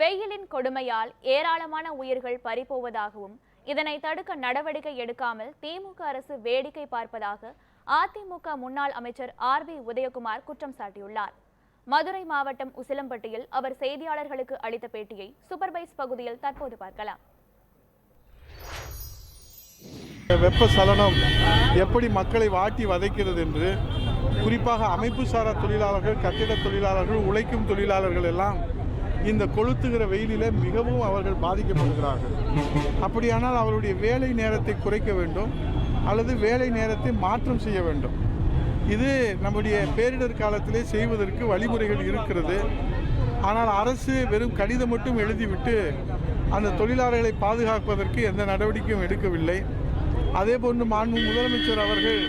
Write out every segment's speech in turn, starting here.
வெயிலின் கொடுமையால் ஏராளமான உயிர்கள் பறிபோவதாகவும் இதனை தடுக்க நடவடிக்கை எடுக்காமல் திமுக அரசு வேடிக்கை பார்ப்பதாக அதிமுக முன்னாள் அமைச்சர் ஆர் பி உதயகுமார் குற்றம் சாட்டியுள்ளார். மதுரை மாவட்டம் உசிலம்பட்டியில் அவர் செய்தியாளர்களுக்கு அளித்த பேட்டியை சூப்பர்பைஸ் பகுதியில் தற்போது பார்க்கலாம். வெப்ப சலனம் எப்படி மக்களை வாட்டி வதைக்கிறது என்று குறிப்பாக அமைப்பு சாரா தொழிலாளர்கள் கட்டிட தொழிலாளர்கள் உழைக்கும் தொழிலாளர்கள் எல்லாம் இந்த கொளுத்துகிற வெயிலில் மிகவும் அவர்கள் பாதிக்கப்படுகிறார்கள். அப்படியானால் அவருடைய வேலை நேரத்தை குறைக்க வேண்டும் அல்லது வேலை நேரத்தை மாற்றம் செய்ய வேண்டும். இது நம்முடைய பேரிடர் காலத்திலே செய்வதற்கு வழிமுறைகள் இருக்கிறது. ஆனால் அரசு வெறும் கடிதம் மட்டும் எழுதிவிட்டு அந்த தொழிலாளர்களை பாதுகாப்பதற்கு எந்த நடவடிக்கையும் எடுக்கவில்லை. அதே போன்று மாண்பு முதலமைச்சர் அவர்கள்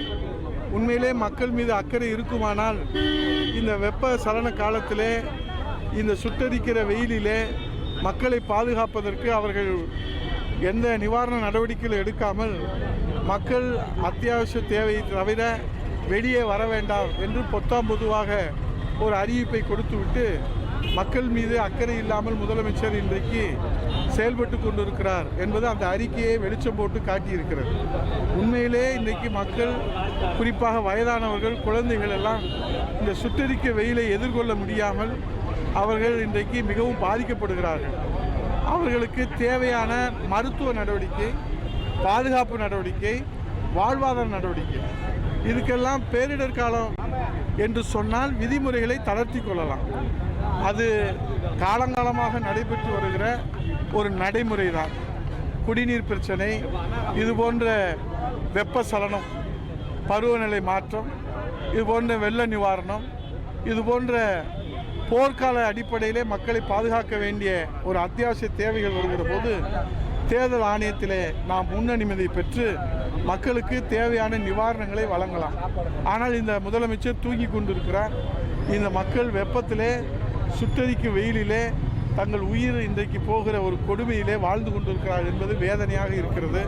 உண்மையிலே மக்கள் மீது அக்கறை இருக்குமானால் இந்த வெப்ப சலன காலத்திலே இந்த சுட்டரிக்கிற வெயிலிலே மக்களை பாதுகாப்பதற்கு அவர்கள் எந்த நிவாரண நடவடிக்கைகள் எடுக்காமல் மக்கள் அத்தியாவசிய தேவையை தவிர வெளியே வர வேண்டாம் என்று பொத்தாம் பொதுவாக ஒரு அறிவிப்பை கொடுத்துவிட்டு மக்கள் மீது அக்கறை இல்லாமல் முதலமைச்சர் இன்றைக்கு செயல்பட்டு கொண்டிருக்கிறார் என்பது அந்த அறிக்கையை வெளிச்சம் போட்டு காட்டியிருக்கிறது. உண்மையிலே இன்றைக்கு மக்கள் குறிப்பாக வயதானவர்கள் குழந்தைகள் எல்லாம் இந்த சுட்டரிக்க வெயிலை எதிர்கொள்ள முடியாமல் அவர்கள் இன்றைக்கு மிகவும் பாதிக்கப்படுகிறார்கள். அவர்களுக்கு தேவையான மருத்துவ நடவடிக்கை பாதுகாப்பு நடவடிக்கை வாழ்வாதார நடவடிக்கை. இதுக்கெல்லாம் பேரிடர் காலம் என்று சொன்னால் விதிமுறைகளை தளர்த்தி கொள்ளலாம். அது காலங்காலமாக நடைபெற்று வருகிற ஒரு நடைமுறை தான் குடிநீர் பிரச்சனை இது போன்ற வெப்ப சலனம் பருவநிலை மாற்றம் இது போன்ற வெள்ள நிவாரணம் இது போன்ற போர்க்கால அடிப்படையிலே மக்களை பாதுகாக்க வேண்டிய ஒரு அத்தியாவசிய தேவைகள் வருகிற போது தேர்தல் ஆணையத்திலே நாம் முன்னனுமதி பெற்று மக்களுக்கு தேவையான நிவாரணங்களை வழங்கலாம். ஆனால் இந்த முதலமைச்சர் தூங்கி கொண்டிருக்கிறார். இந்த மக்கள் வெப்பத்திலே சுட்டரிக்கும் வெயிலிலே தங்கள் உயிர் இன்றைக்கு போகிற ஒரு கொடுமையிலே வாழ்ந்து கொண்டிருக்கிறார் என்பது வேதனையாக இருக்கிறது.